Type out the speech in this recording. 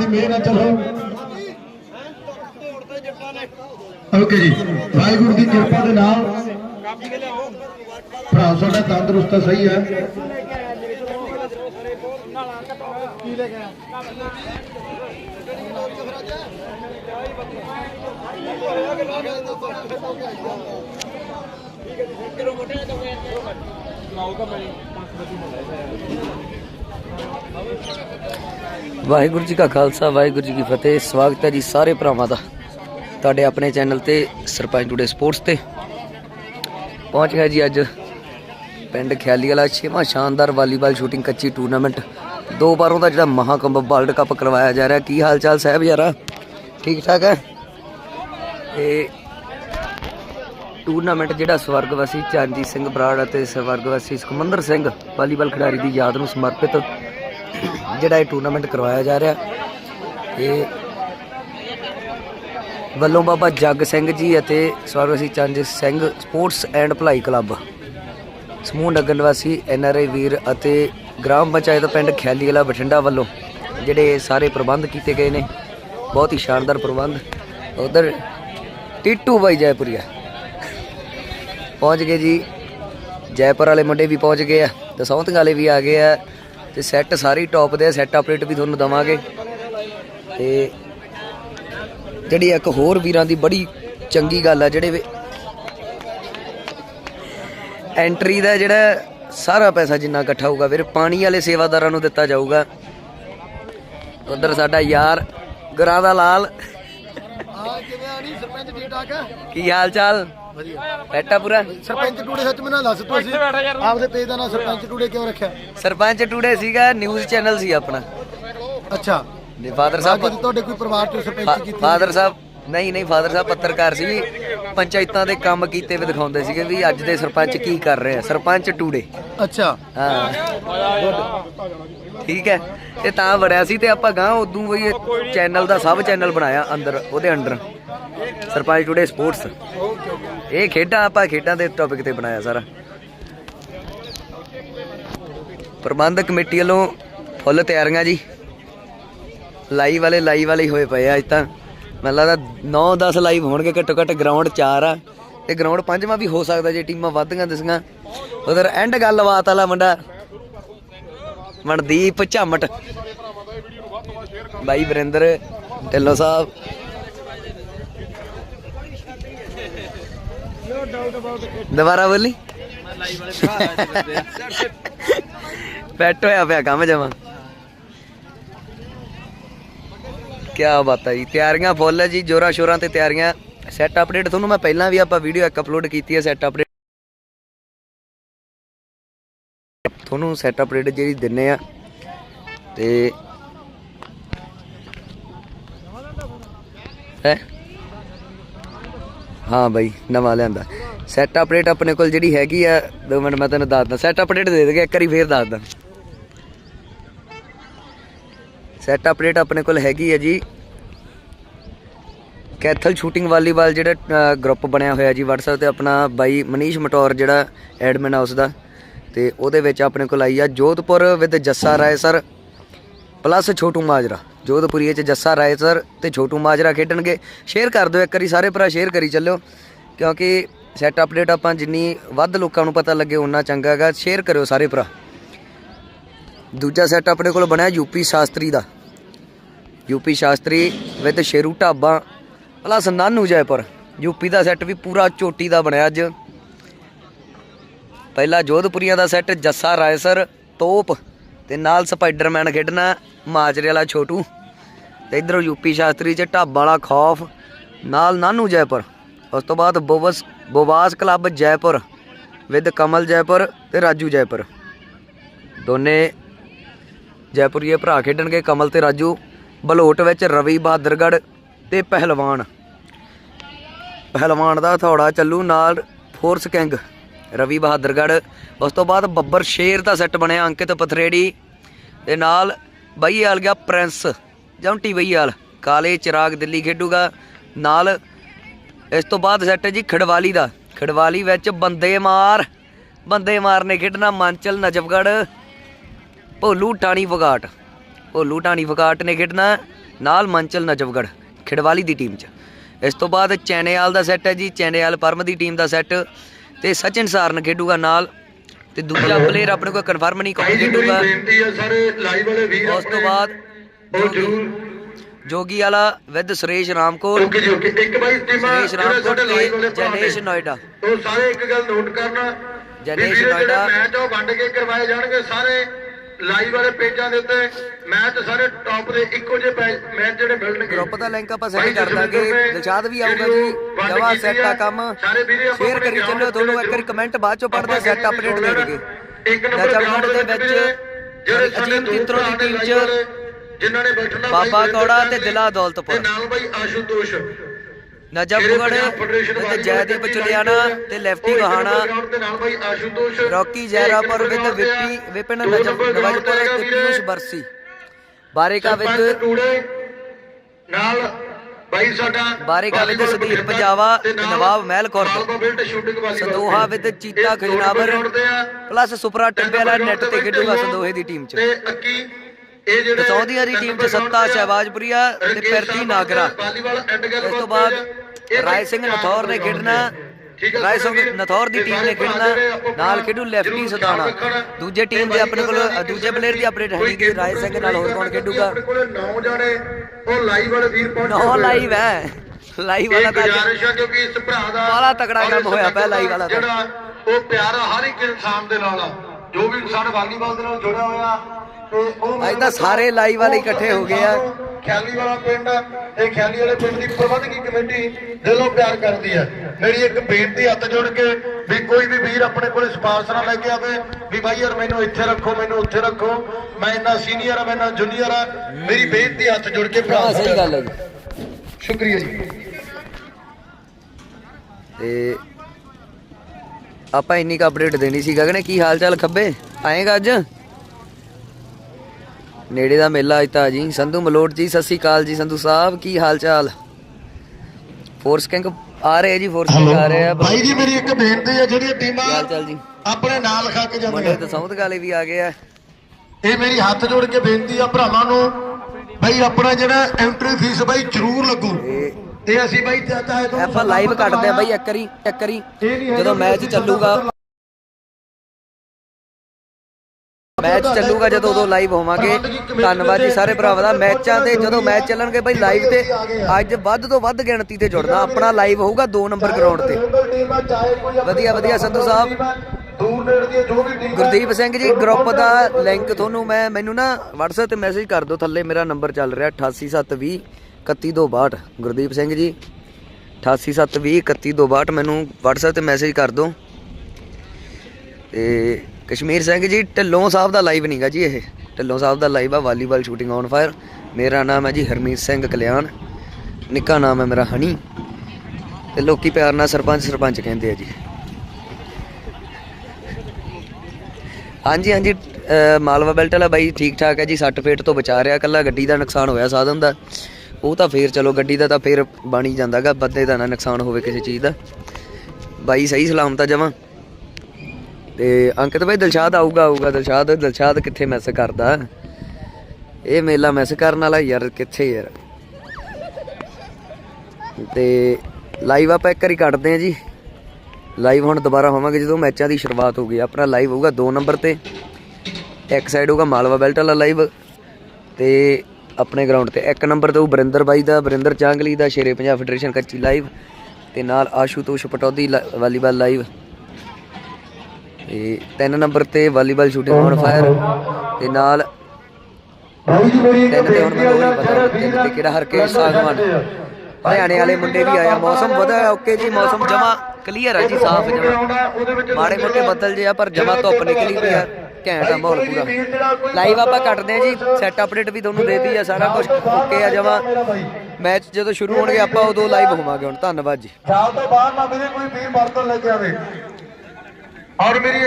ਦੀ ਮਿਹਰ ਨਾਲ ਚਲੋ। ਓਕੇ ਜੀ ਵਾਹਿਗੁਰੂ ਦੀ ਕਿਰਪਾ ਦੇ ਨਾਲ। ਭਰਾ ਸਾਡਾ ਤੰਦਰੁਸਤ ਹੈ, ਸਹੀ ਹੈ। ਵਾਹਿਗੁਰੂ ਜੀ ਕਾ ਖਾਲਸਾ, ਵਾਹਿਗੁਰੂ ਜੀ ਕੀ ਫਤਿਹ। ਸਵਾਗਤ ਹੈ ਜੀ ਸਾਰੇ ਭਰਾਵਾਂ ਦਾ। ਤੁਹਾਡੇ ਆਪਣੇ ਚੈਨਲ ਤੇ, ਸਰਪੰਚ ਟੂਡੇ ਸਪੋਰਟਸ ਤੇ। ਪਹੁੰਚ ਗਿਆ ਜੀ ਅੱਜ ਪਿੰਡ ਖਿਆਲੀ ਵਾਲਾ, ਛੇਵਾਂ ਸ਼ਾਨਦਾਰ ਵਾਲੀਬਾਲ ਸ਼ੂਟਿੰਗ ਕੱਚੀ ਟੂਰਨਾਮੈਂਟ ਦੋ ਵਾਰੋਂ ਦਾ ਜਿਹੜਾ ਮਹਾਕੰਬ ਵਰਲਡ ਕੱਪ ਕਰਵਾਇਆ ਜਾ ਰਿਹਾ। ਕੀ ਹਾਲ ਚਾਲ ਸਾਹਿਬ ਯਾਰਾ? ਠੀਕ ਠਾਕ ਹੈ? ਇਹ ਟੂਰਨਾਮੈਂਟ ਜਿਹੜਾ ਸਵਰਗਵਾਸੀ ਚਰਨਜੀਤ ਸਿੰਘ ਬਰਾੜ ਅਤੇ ਸਵਰਗਵਾਸੀ ਸੁਖਮੰਦਰ ਸਿੰਘ ਵਾਲੀਬਾਲ ਖਿਡਾਰੀ ਦੀ ਯਾਦ ਨੂੰ ਸਮਰਪਿਤ ਜਿਹੜਾ ਇਹ ਟੂਰਨਾਮੈਂਟ ਕਰਵਾਇਆ ਜਾ ਰਿਹਾ, ਇਹ ਵੱਲੋਂ ਬਾਬਾ ਜੱਗ ਸਿੰਘ ਜੀ ਅਤੇ ਸਵਰਗਵਾਸੀ ਚਰਨਜੀਤ ਸਿੰਘ ਸਪੋਰਟਸ ਐਂਡ ਭਲਾਈ ਕਲੱਬ, ਸਮੂਹ ਨਗਰ ਨਿਵਾਸੀ ਐਨਆਰਆਈ ਵੀਰ ਅਤੇ ਗ੍ਰਾਮ ਪੰਚਾਇਤ ਪਿੰਡ ਖਿਆਲੀ ਵਾਲਾ ਬਠਿੰਡਾ ਵੱਲੋਂ ਜਿਹੜੇ ਸਾਰੇ ਪ੍ਰਬੰਧ ਕੀਤੇ ਗਏ ਨੇ, ਬਹੁਤ ਹੀ ਸ਼ਾਨਦਾਰ ਪ੍ਰਬੰਧ, ਉਧਰ ਟੀਟੂ ਬਾਈ ਜੈਪੁਰੀਆ ਪਹੁੰਚ ਗਏ ਜੀ। ਜੈਪੁਰ ਵਾਲੇ ਮੁੰਡੇ ਵੀ ਪਹੁੰਚ ਗਏ ਆ। ਤੇ ਸੌਂਤਿੰਗ ਵਾਲੇ ਵੀ ਆ ਗਏ ਆ। ਤੇ ਸੈੱਟ ਸਾਰੇ ਟੌਪ ਦੇ ਸੈੱਟ ਅਪਡੇਟ ਵੀ ਤੁਹਾਨੂੰ ਦਵਾਂਗੇ। ਤੇ ਜਿਹੜੀ ਇੱਕ ਹੋਰ ਵੀਰਾਂ ਦੀ ਬੜੀ ਚੰਗੀ ਗੱਲ ਆ, ਜਿਹੜੇ ਵੀ ਐਂਟਰੀ ਦਾ ਜਿਹੜਾ ਸਾਰਾ ਪੈਸਾ ਜਿੰਨਾ ਇਕੱਠਾ ਹੋਊਗਾ ਫਿਰ ਪਾਣੀ ਵਾਲੇ ਸੇਵਾਦਾਰਾਂ ਨੂੰ ਦਿੱਤਾ ਜਾਊਗਾ। ਉਧਰ ਸਾਡਾ ਯਾਰ ਗੁਰਾਂ ਦਾ ਲਾਲ ਕਿਵੇਂ ਆਣੀ ਸਰਪੰਚ ਠੀਕ ਠਾਕ ਹੈ? ਕੀ ਹਾਲ ਚਾਲ? ਵਧੀਆ। ਬੈਠਾ ਪੂਰਾ? ਸਰਪੰਚ ਟੂੜੇ ਸੱਚ ਮੈਨੂੰ ਦੱਸ ਤੂੰ ਅਸੀਂ ਆਪਦੇ ਪੇਜ ਦਾ ਨਾਮ ਸਰਪੰਚ ਟੂੜੇ ਕਿਉਂ ਰੱਖਿਆ? ਸਰਪੰਚ ਟੂਡੇ ਸੀਗਾ ਨਿਊਜ਼ ਚੈਨਲ ਸੀ ਆਪਣਾ। ਅੱਛਾ। ਨੇ ਫਾਦਰ ਸਾਹਿਬ ਸਾਹਿਬ ਤੁਹਾਡੇ ਕੋਈ ਪਰਿਵਾਰ ਚੋਂ ਸਰਪੰਚ ਕੀਤੀ ਫਾਦਰ ਸਾਹਿਬ ਨਹੀਂ ਨਹੀਂ ਫਾਦਰ ਸਾਹਿਬ ਪੱਤਰਕਾਰ ਸੀ ਵੀ ਪੰਚਾਇਤਾਂ ਦੇ ਕੰਮ ਕੀਤੇ ਵੀ ਦਿਖਾਉਂਦੇ ਸੀਗੇ ਵੀ ਅੱਜ ਦੇ ਸਰਪੰਚ ਕੀ ਕਰ ਰਹੇ ਆ। ਸਰਪੰਚ ਟੂਡੇ। ਅੱਛਾ। ਹਾਂ। ਠੀਕ ਹੈ? ਤੇ ਤਾਂ ਵੜਿਆ ਸੀ ਤੇ ਆਪਾਂ ਗਾਂ ਉਦੋਂ ਵੀ ਇਹ ਚੈਨਲ ਦਾ ਸਬ ਚੈਨਲ ਬਣਾਇਆ ਅੰਦਰ, ਉਹਦੇ ਅੰਡਰ ਸਰਪੰਚ ਟੂਡੇ ਸਪੋਰਟਸ ਇਹ ਖੇਡਾਂ ਆਪਾਂ ਖੇਡਾਂ ਦੇ ਟੌਪਿਕ ਤੇ ਬਣਾਇਆ ਸਾਰਾ। ਪ੍ਰਬੰਧਕ ਕਮੇਟੀ ਵੱਲੋਂ ਫੁੱਲ ਤਿਆਰੀਆਂ ਜੀ। ਲਾਈਵ ਵਾਲੇ ਲਾਈਵ ਵਾਲੇ ਹੋਏ ਪਏ ਆ ਅੱਜ ਤਾਂ। ਮੈਨੂੰ ਲੱਗਦਾ 9-10 ਲਾਈਵ ਹੋਣਗੇ ਘੱਟੋ ਘੱਟ ਗਰਾਊਂਡ 4 ਆ। ਤੇ ਗਰਾਊਂਡ ਪੰਜਵਾਂ ਵੀ ਹੋ ਸਕਦਾ ਜੇ ਟੀਮਾਂ ਵੱਧੀਆਂ ਦਿਸੀਆਂ। ਉਧਰ ਐਂਡ ਗੱਲਬਾਤ ਵਾਲਾ ਮੁੰਡਾ ਮਨਦੀਪ ਝਾਮਟ। ਬਾਈ ਵਰਿੰਦਰ, ਢਿੱਲੋਂ ਸਾਹਿਬ। ਦੁਬਾਰਾ ਬੋਲੀ। ਬੈਠ ਹੋਇਆ ਪਿਆ, ਕੰਮ ਜਮਾ। ਕੀ ਬਾਤ ਹੈ ਜੀ, ਤਿਆਰੀਆਂ ਫੁੱਲ ਹੈ ਜੀ, ਜੋਰਾ ਸ਼ੋਰਾਂ ਤੇ ਤਿਆਰੀਆਂ। ਸੈੱਟ ਅਪਡੇਟ ਤੁਹਾਨੂੰ ਮੈਂ ਪਹਿਲਾਂ ਵੀ ਆਪਾਂ ਵੀਡੀਓ ਇੱਕ ਅਪਲੋਡ ਕੀਤੀ ਹੈ ਸੈੱਟ ਅਪਡੇਟ ਤੁਹਾਨੂੰ ਸੈੱਟ ਅਪਡੇਟ ਜਿਹੜੀ ਦਿੰਨੇ ਆ। ਤੇ ਹੈ? ਹਾਂ ਬਾਈ, ਨਵਾਂ ਲਿਆਂਦਾ। ਸੈੱਟ ਅਪਡੇਟ ਆਪਣੇ ਕੋਲ ਜਿਹੜੀ ਹੈਗੀ ਆ 2 ਮਿੰਟ ਮੈਂ ਤੈਨੂੰ ਦੱਸਦਾ। ਸੈਟ ਅਪਡੇਟ ਦੇ ਦੇਗਾ ਇੱਕ ਵਾਰੀ ਫੇਰ ਦੱਸਦਾ ਸੈੱਟ ਅਪਡੇਟ ਆਪਣੇ ਕੋਲ ਹੈਗੀ ਹੈ ਜੀ। ਕੈਥਲ ਸ਼ੂਟਿੰਗ ਵਾਲੀਬਾਲ ਜਿਹੜਾ ਗਰੁੱਪ ਬਣਿਆ ਹੋਇਆ ਜੀ WhatsApp ਤੇ ਆਪਣਾ ਬਾਈ ਮਨੀਸ਼ ਮਟੌਰ ਜਿਹੜਾ ਐਡਮਿਨ ਹਾਊਸ ਦਾ। ਤੇ ਉਹਦੇ ਵਿੱਚ ਆਪਣੇ ਕੋਲ ਆਈ ਆ Jodhpur with Jassa Rai sir plus Chhotu Majra. ਜੋਧਪੁਰੀਏ ਚ ਜੱਸਾ ਰਾਏ ਸਰ ਤੇ ਛੋਟੂ ਮਾਜਰਾ ਖੇਡਣਗੇ। ਸ਼ੇਅਰ ਕਰ ਦਿਓ ਇੱਕ ਵਾਰੀ ਸਾਰੇ ਭਰਾ ਸ਼ੇਅਰ ਕਰੀ ਚੱਲਿਓ। ਕਿਉਂਕਿ ਸੈੱਟ ਅਪਡੇਟ ਆਪਾਂ ਜਿੰਨੀ ਵੱਧ ਲੋਕਾਂ ਨੂੰ ਪਤਾ ਲੱਗੇ ਉਨਾ ਚੰਗਾ ਹੈਗਾ। ਸ਼ੇਅਰ ਕਰਿਓ ਸਾਰੇ ਭਰਾ। ਦੂਜਾ ਸੈੱਟ ਆਪਣੇ ਕੋਲ ਬਣਿਆ UP Shastri the. UP Shastri with Sheru dhaba plus Nanu Jaipur. UP the set ਵੀ ਪੂਰਾ ਚੋਟੀ ਦਾ ਬਣਿਆ ਅੱਜ। ਪਹਿਲਾ ਜੋਧਪੁਰੀਆਂ ਦਾ ਸੈੱਟ ਜੱਸਾ ਰਾਏਸਰ, ਤੋਪ ਤੇ ਨਾਲ ਸਪਾਈਡਰਮੈਨ ਖੇਡਣਾ ਮਾਜਰੇ ਵਾਲਾ ਛੋਟੂ ਤੇ ਇਧਰੋਂ ਯੂਪੀ ਸ਼ਾਸਤਰੀ ਚ ਢਾਬਾ ਵਾਲਾ ਖੌਫ, ਨਾਲ ਨਾਨੂ ਜੈਪੁਰ। ਉਸ ਤੋਂ ਬਾਅਦ ਬੋਵਸ, ਬੋਵਾਸ ਕਲੱਬ ਜੈਪੁਰ ਵਿਦ ਕਮਲ ਜੈਪੁਰ ਤੇ ਰਾਜੂ ਜੈਪੁਰ। ਦੋਨੇ ਜੈਪੁਰੀਏ ਭਰਾ ਖੇਡਣਗੇ, ਕਮਲ ਤੇ ਰਾਜੂ। ਬਲੋਟ ਵਿੱਚ ਰਵੀ ਬਹਾਦਰਗੜ ਤੇ ਪਹਿਲਵਾਨ। ਪਹਿਲਵਾਨ ਦਾ ਥੋੜਾ ਚੱਲੂ ਨਾਲ ਫੋਰਸ ਕਿੰਗ। ਰਵੀ ਬਹਾਦਰਗੜ ਉਸ ਤੋਂ ਬਾਅਦ ਬੱਬਰ ਸ਼ੇਰ ਦਾ ਸੈੱਟ ਬਣਿਆ ਅੰਕਿਤ ਪਥਰੇੜੀ। ਤੇ ਨਾਲ ਬਈਆਲ ਗਿਆ ਪ੍ਰਿੰਸ ਜੌਂਟੀ ਬਈਆਲ ਕਾਲੇ ਚਿਰਾਗ ਦਿੱਲੀ ਖੇਡੂਗਾ। ਨਾਲ ਇਸ ਤੋਂ ਬਾਅਦ ਸੈੱਟ ਹੈ ਜੀ ਖੜਵਾਲੀ ਦਾ। ਖੜਵਾਲੀ ਵਿੱਚ ਬੰਦੇ ਮਾਰ ਬੰਦੇ ਮਾਰ ਨੇ ਖੇਡਣਾ ਮਾਂਚਲ ਨਜਫਗੜ ਭੋਲੂ ਟਾਣੀ ਫਗਾਟ ਭੋਲੂ ਟਾਣੀ ਫਗਾਟ ਨੇ ਖੇਡਣਾ ਨਾਲ ਮੰਚਲ ਨਜਫਗੜ ਖਿਡਵਾਲੀ ਦੀ ਟੀਮ 'ਚ। ਇਸ ਤੋਂ ਬਾਅਦ ਚੈਨੇਵਾਲ ਦਾ ਸੈੱਟ ਹੈ ਜੀ ਚੈਨੇਵਾਲ ਪਰਮ ਦੀ ਟੀਮ ਦਾ ਸੈੱਟ ਤੇ ਸਚਿਨ ਸਾਰਨ ਖੇਡੂਗਾ ਨਾਲ ਤੇ ਦੂਜਾ ਪਲੇਅਰ ਆਪਣੇ ਕੋਲ ਕਨਫਰਮ ਨਹੀਂ ਕੌਣ ਖੇਡੂਗਾ। ਬੇਨਤੀ ਹੈ ਸਾਰੇ ਲਾਈਵ ਵਾਲੇ ਵੀਰ ਉਸ ਤੋਂ ਬਾਅਦ ਉਹ ਜ਼ਰੂਰ ਜੋਗੀ ਵਾਲਾ ਵਿਦ ਸੁਰੇਸ਼ ਰਾਮਕੋਰ। ਓਕੇ ਜੀ ਓਕੇ। ਇੱਕ ਬਾਈ ਟੀਮਾਂ ਜਿਹੜੇ ਸਾਡੇ ਲਾਈਵ ਵਾਲੇ ਜਨੇਸ਼ ਨੋਇਡਾ। ਉਹ ਸਾਰੇ ਇੱਕ ਗੱਲ ਨੋਟ ਕਰਨਾ। ਜਨੇਸ਼ ਨੋਇਡਾ। ਮੈਚ ਉਹ ਵੰਡ ਕੇ ਕਰਵਾਏ ਜਾਣਗੇ ਸਾਰੇ ਲਾਈਵ ਵਾਲੇ ਪੇਜਾਂ ਦੇ ਉੱਤੇ ਮੈਚ ਸਾਰੇ ਟੌਪ ਦੇ ਇੱਕੋ ਜਿਹੇ ਮੈਚ ਜਿਹੜੇ ਮਿਲਣਗੇ। ਗਰੁੱਪ ਦਾ ਲਿੰਕ ਆਪਾਂ ਸੈਂਡ ਕਰ ਦਾਂਗੇ। ਦਿਲਸ਼ਾਦ ਵੀ ਆਊਗਾ ਜੀ। ਜਵਾ ਸੈੱਟ ਆ ਕੰਮ। ਸ਼ੇਅਰ ਕਰੀ ਚੱਲੋ ਤੁਹਾਨੂੰ ਇੱਕ ਵਾਰੀ ਕਮੈਂਟ ਬਾਅਦ ਚੋਂ ਪੜਦੇ ਸੈੱਟ ਅਪਡੇਟ ਦੇ ਦੇਣਗੇ ਇੱਕ ਨੰਬਰ ਨਜਫਗੜ ਦੇ ਵਿੱਚ ਜਿਹੜੇ ਅਜੀਮ ਤਿੰਤਰੋ ਦੀ ਟੀਮ 'ਚ ਜਿਨ੍ਹਾਂ ਨੇ ਬੈਠਣਾ ਬਾਬਾ ਕੌੜਾ ਤੇ ਦਿਲਾ ਦੌਲਤਪੁਰ ਤੇ ਨਾਲ ਬਾਈ ਆਸ਼ੂਤੋਸ਼। ਨਜਫਗੜ ਤੇ ਜੈਦੀਪ ਚੁਲਿਆਣਾ ਤੇ lefty Gahana Rocky Jairapur with ਵਿਪੀ Vipan ਨਜਫ ਨਵਜਪੁਰ ਤੇ ਪੀਯੂਸ਼ ਬਰਸੀ। ਬਾਰੇਕਾ ਵਿਦ ਨਾਲ ਬਾਈ ਸਾਡਾ ਬਾਰੇਕਾ ਵਿਦ ਸੁਧੀਰ ਪੰਜਾਵਾ ਤੇ ਨਵਾਬ ਮਹਿਲ ਵਾਲੀ ਸੰਦੋਹਾ ਵਿਦ ਚੀਤਾ ਖਜਨਾਵਰ ਪਲੱਸ ਸੁਪਰਾ ਟਿੱਬੇ ਵਾਲਾ ਨੈਟ ਤੇ ਖੇਡੂਗਾ ਸੰਦੋਹੇ ਦੀ ਟੀਮ 'ਚ। ਤੇ ਅੱਕੀ ਇਹ ਜਿਹੜੇ ਦਸੌਂਦੀਆਂ ਦੀ ਟੀਮ 'ਚ ਸੱਤਾ ਸ਼ਹਿਬਾਜ਼ਪੁਰੀਆ ਤੇ ਪਿਰਤੀ ਨਾਗਰਾ। ਇਸ ਤੋਂ ਬਾਅਦ ਰਾਏ ਸਿੰਘ ਨਥੌਰ ਨੇ ਖੇਡਣਾ। ਰਾਏ ਸਿੰਘ ਨਥੌਰ ਦੀ ਟੀਮ ਨੇ ਖੇਡਣਾ। ਨਾਲ ਖੇਡੂ ਲੈਫਟੀ ਸਦਾਣਾ ਦੂਜੇ ਟੀਮ ਦੇ ਆਪਣੇ ਕੋਲ ਦੂਜੇ ਪਲੇਅਰ ਦੀ ਅਪਡੇਟ ਹੈ ਕਿ ਰਾਏ ਸਿੰਘ ਨਾਲ ਹੋਰ ਕੌਣ ਖੇਡੂਗਾ? ਆਪਣੇ ਕੋਲੇ 9 ਜਾਣੇ ਉਹ ਲਾਈਵ ਵਾਲੇ ਵੀਰ ਪਹੁੰਚੇ ਨੋ ਲਾਈਵ ਹੈ। ਲਾਈਵ ਵਾਲਾ ਤਾਂ ਗੁਜ਼ਾਰਿਸ਼ ਹੈ ਕਿਉਂਕਿ ਇਸ ਭਰਾ ਦਾ ਬਾਹਲਾ ਤਕੜਾ ਕੰਮ ਹੋਇਆ ਪਿਆ ਲਾਈਵ ਵਾਲਾ। ਜਿਹੜਾ ਉਹ ਪਿਆਰ ਹਰ ਇੱਕ ਇਨਸਾਨ ਦੇ ਨਾਲ ਆ। ਜੋ ਵੀ ਇਨਸਾਨ ਵਾਲੀਬਾਲ ਦੇ ਨਾਲ ਜੁੜਿਆ ਹੋਇਆ ਅੱਜ ਤਾਂ ਸਾਰੇ ਲਾਈਵ ਵਾਲੇ ਇਕੱਠੇ ਹੋ ਗਏ ਆ। ਖਿਆਲੀ ਵਾਲਾ ਪਿੰਡ ਇਹ ਖਿਆਲੀ ਵਾਲੇ ਪਿੰਡ ਦੀ ਪ੍ਰਬੰਧਕੀ ਕਮੇਟੀ ਦਿਲੋਂ ਪਿਆਰ ਕਰਦੀ ਹੈ ਮੇਰੀ ਇੱਕ ਬੇਨਤੀ ਹੱਥ ਜੋੜ ਕੇ ਵੀ ਕੋਈ ਵੀ ਵੀਰ ਆਪਣੇ ਕੋਲੇ ਨਾ ਲੈ ਕੇ ਆਵੇ ਵੀ ਭਾਈ ਯਾਰ ਮੈਨੂੰ ਇੱਥੇ ਰੱਖੋ ਮੈਨੂੰ ਉੱਥੇ ਰੱਖੋ। ਮੈਂ ਇੰਨਾ ਸੀਨੀਅਰ ਆ ਮੈਂ ਇੰਨਾ ਜੂਨੀਅਰ ਆ। ਮੇਰੀ ਬੇਨਤੀ ਹੱਥ ਜੋੜ ਕੇ ਭਰਾ ਸਹੀ ਗੱਲ ਹੈ ਜੀ। ਸ਼ੁਕਰੀਆ ਜੀ। ਤੇ ਆਪਾਂ ਇੰਨੀ ਕ ਅਪਡੇਟ ਦੇਣੀ ਸੀ ਗਗਨੇ ਕੀ ਹਾਲ ਚਾਲ ਖੱਬੇ? ਆਏਗਾ ਅੱਜ? ਨੇੜੇ ਦਾ ਮੇਲਾ ਅੱਜ ਤਾਂ ਜੀ। ਸੰਧੂ ਮਲੋਟ ਜੀ ਸਤਿ ਸ਼੍ਰੀ ਅਕਾਲ ਜੀ। ਸੰਧੂ ਸਾਹਿਬ ਕੀ ਹਾਲ ਚਾਲ ਫੋਰਸ ਕਿੰਗ ਆ ਰਹੇ ਜੀ ਫੋਰਸ ਕਿੰਗ ਆ ਰਹੇ ਆ। ਭਾਈ ਜੀ ਮੇਰੀ ਇੱਕ ਬੇਨਤੀ ਹੈ ਜਿਹੜੀਆਂ ਟੀਮਾਂ ਆਪਣੇ ਨਾਲ ਲਿਖਾ ਕੇ ਮੁੰਡੇ ਜਾਂਦੀਆਂ ਤਾਂ ਸੌਂਦ ਗਾਲੇ ਵੀ ਆ ਗਏ ਆ। ਇਹ ਮੇਰੀ ਹੱਥ ਜੋੜ ਕੇ ਬੇਨਤੀ ਆ ਭਰਾਵਾਂ ਨੂੰ ਭਾਈ ਆਪਣਾ ਜਿਹੜਾ ਐਂਟਰੀ ਫੀਸ ਭਾਈ ਜ਼ਰੂਰ ਲੱਗੂ। ਤੇ ਤੇ ਅਸੀਂ ਭਾਈ ਚਾਹੇ ਤੋਂ ਆਪਾਂ ਲਾਈਵ ਕੱਟਦੇ ਆ ਬਾਈ ਇੱਕ ਵਾਰੀ ਇੱਕ ਵਾਰੀ। ਜਦੋਂ ਮੈਚ ਚੱਲੂਗਾ ਮੈਚ ਚੱਲੂਗਾ ਜਦੋਂ ਉਦੋਂ ਲਾਈਵ ਹੋਵਾਂਗੇ। ਧੰਨਵਾਦ ਜੀ ਸਾਰੇ ਭਰਾਵਾਂ ਦਾ। ਮੈਚਾਂ ਤੇ ਜਦੋਂ ਮੈਚ ਚੱਲਣਗੇ ਬਾਈ ਲਾਈਵ ਤੇ ਅੱਜ ਵੱਧ ਤੋਂ ਵੱਧ ਗਿਣਤੀ ਤੇ ਜੁੜਨਾ। ਆਪਣਾ ਲਾਈਵ ਹੋਊਗਾ 2 ਨੰਬਰ ਗਰਾਊਂਡ ਤੇ। ਵਧੀਆ ਵਧੀਆ ਸੰਧੂ ਸਾਹਿਬ। ਦੂਰ ਨੇੜੇ ਦੀਆਂ ਜੋ ਵੀ ਟੀਮਾਂ ਗੁਰਦੀਪ ਸਿੰਘ ਜੀ ਗਰੁੱਪ ਦਾ ਲਿੰਕ ਤੁਹਾਨੂੰ ਮੈਂ ਮੈਨੂੰ ਨਾ WhatsApp ਤੇ ਮੈਸੇਜ ਕਰ ਦਿਓ ਥੱਲੇ ਮੇਰਾ ਨੰਬਰ ਚੱਲ ਰਿਹਾ 88720 31262 ਗੁਰਦੀਪ ਸਿੰਘ ਜੀ 88720 31262 ਮੈਨੂੰ WhatsApp ਤੇ ਮੈਸੇਜ ਕਰ ਦਿਓ। ਤੇ ਕਸ਼ਮੀਰ ਸਿੰਘ ਜੀ, ਢਿੱਲੋਂ ਸਾਹਿਬ ਦਾ ਲਾਈਵ ਨਹੀਂਗਾ ਜੀ ਇਹ। ਢਿੱਲੋਂ ਸਾਹਿਬ ਦਾ ਲਾਈਵ ਆ, ਵਾਲੀਬਾਲ ਸ਼ੂਟਿੰਗ ਔਨ ਫਾਇਰ ਮੇਰਾ ਨਾਮ ਹੈ ਜੀ ਹਰਮੀਤ ਸਿੰਘ ਕਲਿਆਣ। ਨਿੱਕਾ ਨਾਮ ਹੈ ਮੇਰਾ ਹਨੀ। ਤੇ ਲੋਕੀ ਪਿਆਰ ਨਾਲ ਸਰਪੰਚ ਸਰਪੰਚ ਕਹਿੰਦੇ ਆ ਜੀ। ਹਾਂਜੀ ਹਾਂਜੀ ਮਾਲਵਾ ਬੈਲਟ ਵਾਲਾ ਬਾਈ ਠੀਕ ਠਾਕ ਹੈ ਜੀ, ਸੱਟ ਫੇਟ ਤੋਂ ਬਚਾ ਰਿਹਾ ਕੱਲਾ ਗੱਡੀ ਦਾ ਨੁਕਸਾਨ ਹੋਇਆ ਸਾਧਨ ਦਾ। ਉਹ ਤਾਂ ਫੇਰ ਚਲੋ ਗੱਡੀ ਦਾ ਤਾਂ ਫੇਰ ਬਣ ਹੀ ਜਾਂਦਾਗਾ, ਬੰਦੇ ਦਾ ਨਾ ਨੁਕਸਾਨ ਹੋਵੇ ਕਿਸੇ ਚੀਜ਼ ਦਾ। ਬਾਈ ਸਹੀ ਸਲਾਮਤ ਆ ਜਮਾਂ। ਤੇ ਅੰਕਿਤ ਭਾਈ ਦਿਲਸ਼ਾਦ ਆਊਗਾ ਆਊਗਾ ਦਿਲਸ਼ਾਦ। ਦਿਲਸ਼ਾਦ ਕਿੱਥੇ ਮੈਸ ਕਰਦਾ? ਇਹ ਮੇਲਾ ਮੈਸ ਕਰਨ ਵਾਲਾ ਯਾਰ ਕਿੱਥੇ ਯਾਰ? ਤੇ ਲਾਈਵ ਆਪਾਂ ਇੱਕ ਵਾਰੀ ਕੱਢਦੇ ਆ ਜੀ। ਲਾਈਵ ਹੁਣ ਦੁਬਾਰਾ ਹੋਵਾਂਗੇ ਜਦੋਂ ਮੈਚਾਂ ਦੀ ਸ਼ੁਰੂਆਤ ਹੋ ਗਈ। ਆਪਣਾ ਲਾਈਵ ਹੋਊਗਾ 2 ਨੰਬਰ ਤੇ। ਇੱਕ ਸਾਈਡ ਹੋਊਗਾ ਮਾਲਵਾ ਬੈਲਟ ਵਾਲਾ ਲਾਈਵ ਤੇ ਆਪਣੇ ਗਰਾਊਂਡ ਤੇ। ਇੱਕ ਨੰਬਰ ਤੇ ਉਹ ਬਰਿੰਦਰ ਬਾਈ ਦਾ ਬਰਿੰਦਰ ਚਾਂਗਲੀ ਦਾ, ਸ਼ੇਰੇ ਪੰਜਾਬ ਫੈਡਰੇਸ਼ਨ ਕੱਚੀ ਲਾਈਵ ਤੇ ਨਾਲ ਆਸ਼ੂਤੋਸ਼ ਪਟੌਦੀ ਲਾ- ਵਾਲੀਬਾਲ ਲਾਈਵ ਤੇ ਤਿੰਨ ਨੰਬਰ ਤੇ ਵਾਲੀਬਾਲ ਸ਼ੂਟਿੰਗ ਔਨ ਫਾਇਰ ਤੇ ਨਾਲ ਭਾਈ ਜੀ ਮੇਰੀ ਇੱਕ ਬੇਨਤੀ ਆ ਤੇ ਕਿਹੜਾ ਹਰਕੇ ਸਾਗਵਾਨ। ਹਰਿਆਣੇ ਵਾਲੇ ਮੁੰਡੇ ਵੀ ਆਇਆ ਮੌਸਮ ਵਧਿਆ ਓਕੇ ਜੀ ਮੌਸਮ ਜਮਾ ਕਲੀਅਰ ਹੈ ਜੀ ਸਾਫ਼ ਜਮਾ। ਮਾੜੇ ਮੋਟੇ ਬੱਦਲ ਜੇ ਆ ਪਰ ਜਮਾ ਧੁੱਪ ਨਿਕਲੀ ਪਈ ਆ ਘੈਂਟ ਆ ਮਾਹੌਲ ਪੂਰਾ। ਲਾਈਵ ਆਪਾਂ ਕੱਟਦੇ ਆ ਜੀ ਸੈਟ ਅਪਡੇਟ ਵੀ ਤੁਹਾਨੂੰ ਦੇਤੀ ਆ ਸਾਰਾ ਕੁਝ ਓਕੇ ਆ ਜਮਾ। ਮੈਚ ਜਦੋਂ ਸ਼ੁਰੂ ਹੋਣਗੇ ਆਪਾਂ ਉਦੋਂ ਲਾਈਵ ਹੋਵਾਂਗੇ ਹੁਣ। ਧੰਨਵਾਦ ਜੀ। ਖਿਆਲ ਤੋਂ ਬਾਹਰ ਨਾ ਮੇਰੇ ਕੋਈ ਵੀਰ ਬਰਤਨ ਲੈ ਕੇ ਆਵੇ। ਔਰ ਮੇਰੀ